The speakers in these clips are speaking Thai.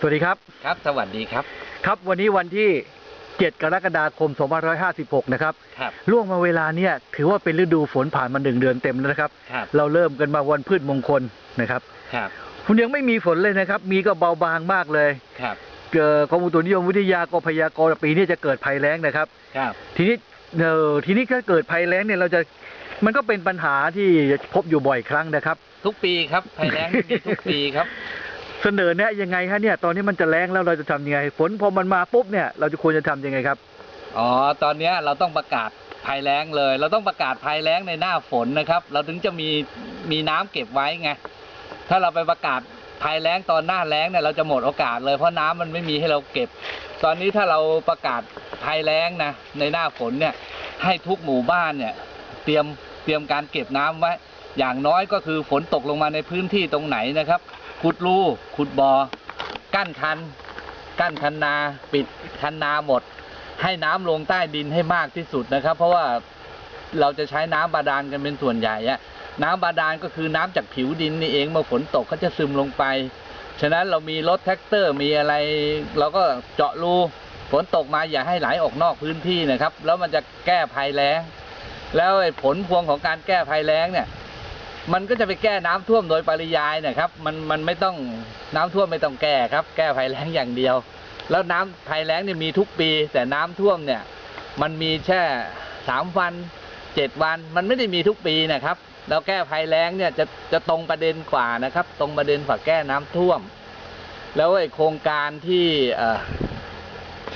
สวัสดีครับ ครับ สวัสดีครับ ครับ วันนี้วันที่ 7 กรกฎาคม 2556 นะครับ ครับล่วงมาเวลาเนี้ยถือว่าเป็นฤดูฝนผ่านมาหนึ่งเดือนเต็มแล้วนะครับ ครับ เราเริ่มกันมาวันพืชมงคลนะครับ ครับ คุณยังไม่มีฝนเลยนะครับ มีก็เบาบางมากเลยครับ เอ่อกรมอุตุนิยมวิทยาก็พยากรณ์ว่าปีนี้จะเกิดภัยแล้งนะครับ ครับ ทีนี้เออทีนี้ถ้าเกิดภัยแล้งเนี่ยเราจะมันก็เป็นปัญหาที่พบอยู่บ่อยครั้งนะครับ ทุกปีครับภัยแล้งมีทุกปีครับ เสนอแนะยังไงฮะเนี่ยตอนนี้มันจะแล้งแล้วเราจะทำยังไงฝนพอมันมาปุ๊บเนี่ยเราจะควรจะทำยังไงครับ อ๋อ ตอนเนี้ยเราต้องประกาศภัยแล้งเลย เราต้องประกาศภัยแล้งในหน้าฝนนะครับ เราถึงจะมีมีน้ำเก็บไว้ไง ถ้าเราไปประกาศภัยแล้งตอนหน้าแล้งเนี่ยเราจะหมดโอกาสเลยเพราะน้ำมันไม่มีให้เราเก็บ ตอนนี้ถ้าเราประกาศภัยแล้งนะในหน้าฝนเนี่ยให้ทุกหมู่บ้านเนี่ยเตรียมเตรียมการเก็บน้ำไว้ อย่างน้อยก็คือฝนตกลงมาในพื้นที่ตรงไหนนะครับ ขุดรูขุดบอ่อกั้นคัน กั้นคันนา ปิดคันนาหมด ให้น้ำลงใต้ดินให้มากที่สุดนะครับ เพราะว่าเราจะใช้น้ำบาดาลกันเป็นส่วนใหญ่อะน้ำบาดาลก็คือน้ำจากผิวดินนี่เองเมื่อฝนตกก็จะซึมลงไป ฉะนั้นเรามีรถแท็กเตอร์มีอะไร เราก็เจาะรูฝนตกมาอย่าให้ไหลออกนอกพื้นที่นะครับ แล้วมันจะแก้ภัยแล้ง แล้วผลพวงของการแก้ภัยแล้งเนี่ย มันก็จะไปแก้น้ำท่วมโดยปริยายนะครับมันมันไม่ต้องน้ำท่วมไม่ต้องแก้ครับ แก้ภัยแล้งอย่างเดียว แล้วน้ำภัยแล้งเนี่ยมีทุกปี แต่น้ำท่วมเนี่ยมันมีแค่สามวันเจ็ดวัน มันไม่ได้มีทุกปีนะครับแล้วแก้ภัยแล้งเนี่ยจะจะตรงประเด็นกว่านะครับ ตรงประเด็นกว่าแก้น้ำท่วม แล้วไอ้โครงการที่เอ่อ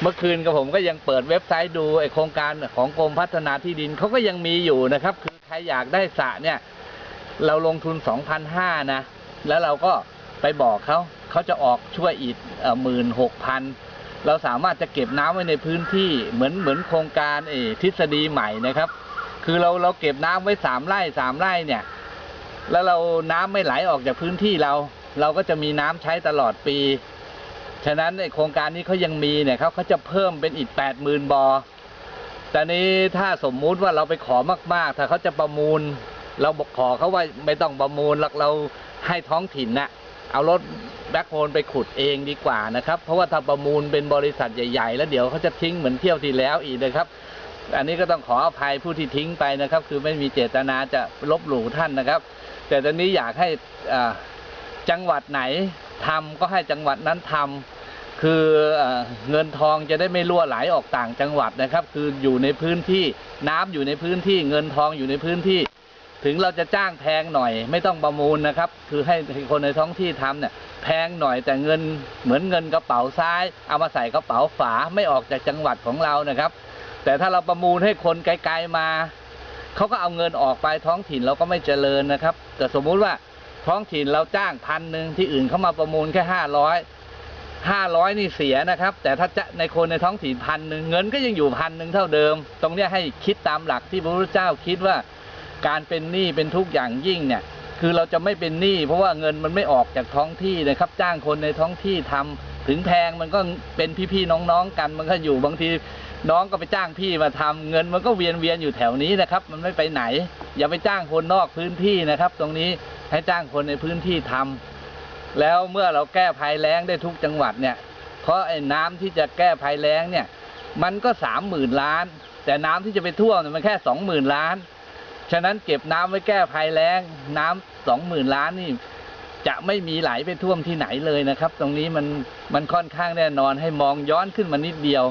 เมื่อคืนกับผมก็ยังเปิดเว็บไซต์ดูไอ้โครงการของกรมพัฒนาที่ดินเขาก็ยังมีอยู่นะครับ คือใครอยากได้สระเนี่ย เราลงทุน2,500นะ แล้วเราก็ไปบอกเขา เขาจะออกช่วยอีกหมื่นหกพันเราสามารถจะเก็บน้ำไว้ในพื้นที่เหมือนเหมือนโครงการเออทฤษฎีใหม่นะครับ คือเราเราเก็บน้ำไว้สามไร่สามไร่เนี่ย แล้วเราน้ำไม่ไหลออกจากพื้นที่เรา เราก็จะมีน้ำใช้ตลอดปี ฉะนั้นในโครงการนี้เขายังมีเนี่ยเขาเขาจะเพิ่มเป็นอีกแปดหมื่นบอแต่นี้ถ้าสมมุติว่าเราไปขอมาก ๆ ถ้าเขาจะประมูล เราบอกขอเขาว่าไม่ต้องประมูลหรอกเราให้ท้องถิ่นน่ะเอารถแบ็คโฮลไปขุดเองดีกว่านะครับ เพราะว่าถ้าประมูลเป็นบริษัทใหญ่ๆ แล้วเดี๋ยวเขาจะทิ้งเหมือนเที่ยวที่แล้วอีกนะครับ อันนี้ก็ต้องขออภัยผู้ที่ทิ้งไปนะครับ คือไม่มีเจตนาจะลบหลู่ท่านนะครับ แต่ตอนนี้อยากให้อ่าจังหวัดไหนทำก็ให้จังหวัดนั้นทำคือเอ่อเงินทองจะได้ไม่รั่วไหลออกต่างจังหวัดนะครับ คืออยู่ในพื้นที่น้ำอยู่ในพื้นที่เงินทองอยู่ในพื้นที่ ถึงเราจะจ้างแพงหน่อย ไม่ต้องประมูลนะครับ คือให้คนในท้องที่ทำเนี่ยแพงหน่อยแต่เงินเหมือนเงินกระเป๋าซ้าย เอามาใส่กระเป๋าฝาไม่ออกจากจังหวัดของเรานะครับ แต่ถ้าเราประมูลให้คนไกลๆมาเขาก็เอาเงินออกไปท้องถิ่นเราก็ไม่เจริญนะครับ แต่สมมุติว่าท้องถิ่นเราจ้างพันหนึ่งที่อื่นเขามาประมูลแค่ห้าร้อยห้าร้อยนี่เสียนะครับ แต่ถ้าจะในคนในท้องถิ่นพันหนึ่งเงินก็ยังอยู่พันหนึ่งเท่าเดิม ตรงนี้ให้คิดตามหลักที่พระพุทธเจ้าคิดว่า การเป็นหนี้เป็นทุกข์อย่างยิ่งเนี่ยคือเราจะไม่เป็นหนี้เพราะว่าเงินมันไม่ออกจากท้องที่นะครับ จ้างคนในท้องที่ทำถึงแพงมันก็เป็นพี่ๆน้องๆกัน มันก็อยู่บางทีน้องก็ไปจ้างพี่มาทำเงินมันก็เวียนเวียนอยู่แถวนี้นะครับ มันไม่ไปไหน อย่าไปจ้างคนนอกพื้นที่นะครับ ตรงนี้ให้จ้างคนในพื้นที่ทำแล้วเมื่อเราแก้ภัยแล้งได้ทุกจังหวัดเนี่ย เพราะไอ้น้ำที่จะแก้ภัยแล้งเนี่ย มันก็สามหมื่นล้าน แต่น้ำที่จะไปท่วมเนี่ยมันแค่สองหมื่นล้าน ฉะนั้นเก็บน้ำไว้แก้ภัยแล้งน้ำสองหมื่นล้านนี่ จะไม่มีไหลไปท่วมที่ไหนเลยนะครับ ตรงนี้มันมันค่อนข้างแน่นอนให้มองย้อนขึ้นมานิดเดียว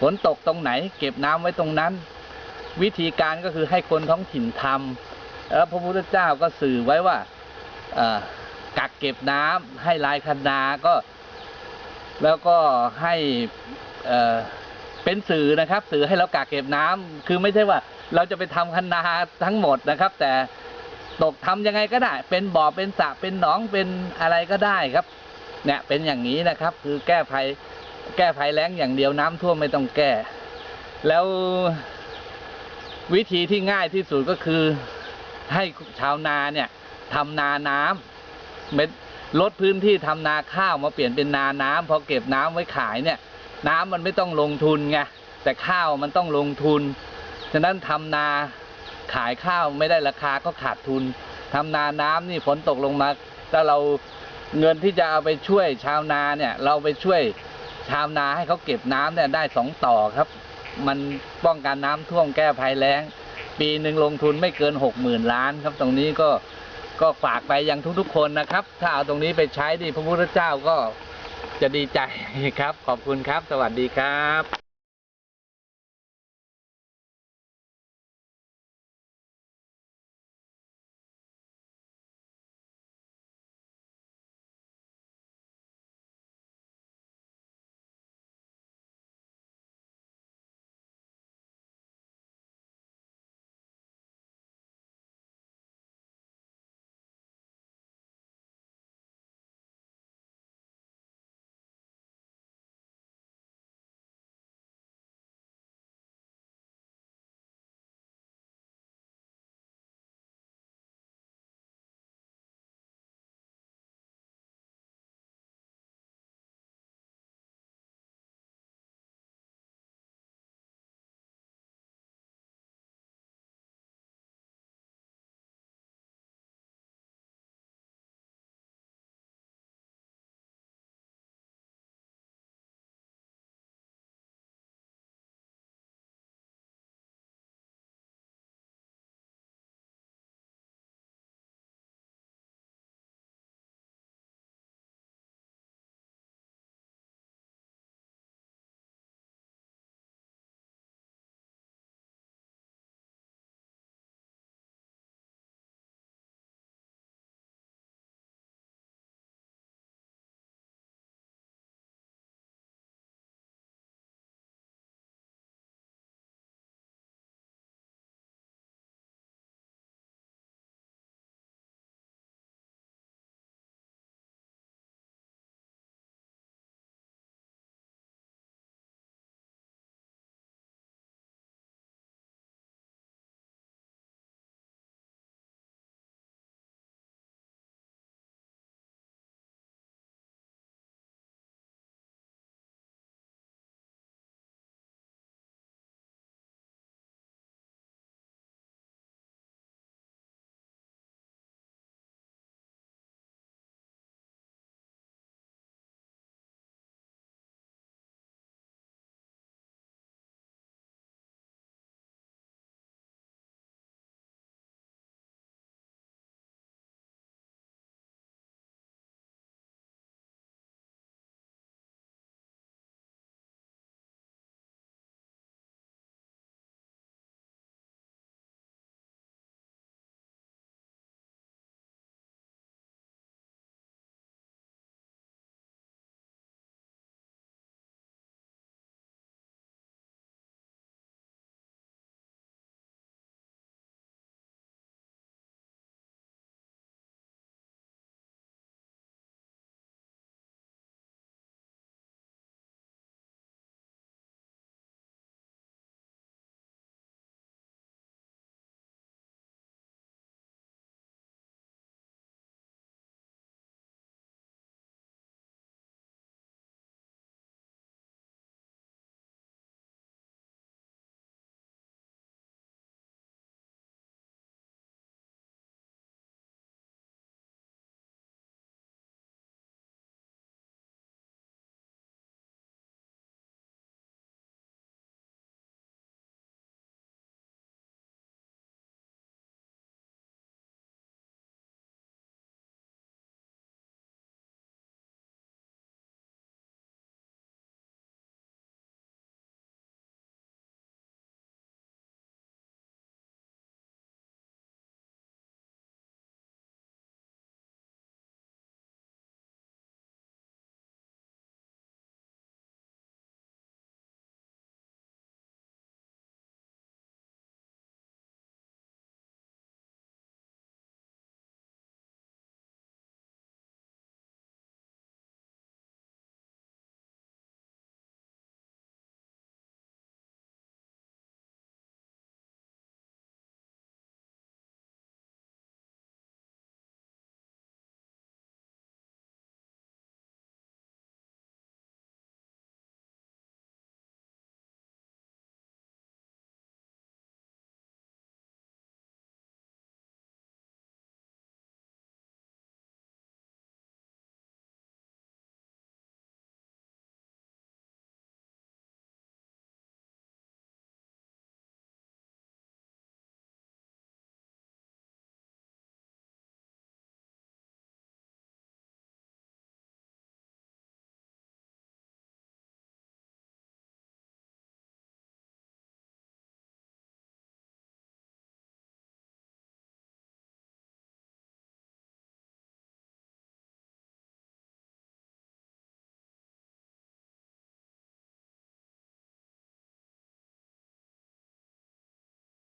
ฝนตกตรงไหน เก็บน้ำไว้ตรงนั้น วิธีการก็คือให้คนท้องถิ่นทำแล้วพระพุทธเจ้าก็สื่อไว้ว่ากักเก็บน้ำให้ลายคันนาก็ แล้วก็ให้ เป็นสื่อนะครับสื่อให้เรากักเก็บน้ำคือไม่ใช่ว่าเราจะไปทำคันนาทั้งหมดนะครับ แต่ตกทำยังไงก็ได้ เป็นบ่อเป็นสระเป็นหนองเป็นอะไรก็ได้ครับเนี่ยเป็นอย่างนี้นะครับ คือแก้ภัยแก้ภัยแล้งอย่างเดียวน้ำท่วมไม่ต้องแก้ แล้ววิธีที่ง่ายที่สุดก็คือให้ชาวนาเนี่ยทำนาน้ำเม็ดลดพื้นที่ทำนาข้าวมาเปลี่ยนเป็นนาน้ำพอเก็บน้ำไว้ขายเนี่ย น้ำมันไม่ต้องลงทุนไงแต่ข้าวมันต้องลงทุน ฉะนั้นทำนาขายข้าวไม่ได้ราคาก็ขาดทุนทำนาน้ำนี่ฝนตกลงมาถ้าเราเงินที่จะเอาไปช่วยชาวนาเนี่ย เราไปช่วยชาวนาให้เขาเก็บน้ำเนี่ยได้สองต่อครับ มันป้องกันน้ำท่วมแก้ภัยแล้ง ปีหนึ่งลงทุนไม่เกินหกหมื่นล้านครับ ตรงนี้ก็ก็ฝากไปยังทุกๆคนนะครับ ถ้าเอาตรงนี้ไปใช้ดิพระพุทธเจ้าก็ จะดีใจครับ ขอบคุณครับ สวัสดีครับ